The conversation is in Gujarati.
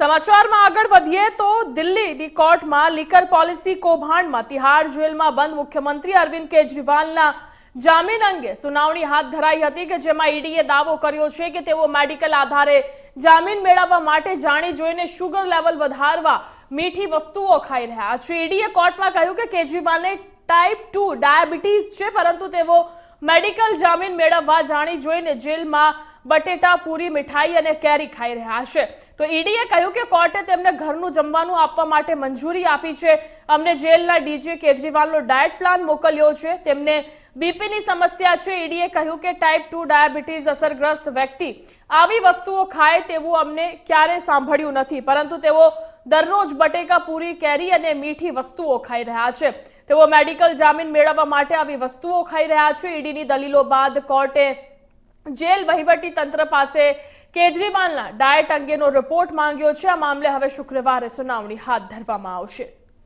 સમાચારમાં આગળ વધીએ તો દિલ્હીની કોર્ટમાં લીકર પોલિસી કૌભાંડમાં તિહાર જેલમાં બંધ મુખ્યમંત્રી અરવિંદ કેજરીવાલના જામીન અંગે સુનાવણી હાથ ધરાઈ હતી કે જેમાં ઈડીએ દાવો કર્યો છે કે તેઓ મેડિકલ આધારે જામીન મેળવવા માટે જાણી જોઈને શુગર લેવલ વધારવા મીઠી વસ્તુઓ ખાઈ રહ્યા છે. ઈડીએ કોર્ટમાં કહ્યું કે કેજરીવાલને ટાઈપ ટુ ડાયાબિટીસ છે, પરંતુ તેઓ મેડિકલ જામીન મેળવવા જાણી જોઈને જેલમાં બટેટા, પૂરી, મીઠાઈ અને કેરી ખાઈ રહ્યા છે. તો ઈડીએ કહ્યું કે કોર્ટે તેમને ઘરનું જમવાનું આપવા માટે મંજૂરી આપી છે. અમને જેલના ડીજે કેજરીવાલનો ડાયટ પ્લાન મોકલ્યો છે. તેમને બીપીની સમસ્યા છે. ઈડીએ કહ્યું કે ટાઈપ ટુ ડાયાબિટીસ અસરગ્રસ્ત વ્યક્તિ. આવી વસ્તુઓ ખાય તેવું અમને ક્યારે સાંભળ્યું નથી. પરંતુ તેઓ દરરોજ બટેકા પૂરી, કેરી અને મીઠી વસ્તુઓ ખાઈ રહ્યા છે. તેઓ મેડિકલ જામીન મેળવવા માટે આવી વસ્તુઓ ખાઈ રહ્યા છે. ઈડીની દલીલો બાદ કોર્ટે જેલ વહીવટી તંત્ર પાસે કેજરીવાલના ડાયટ અંગેનો રિપોર્ટ માંગ્યો છે. આ મામલે હવે શુક્રવારે સુનાવણી હાથ ધરવામાં આવશે.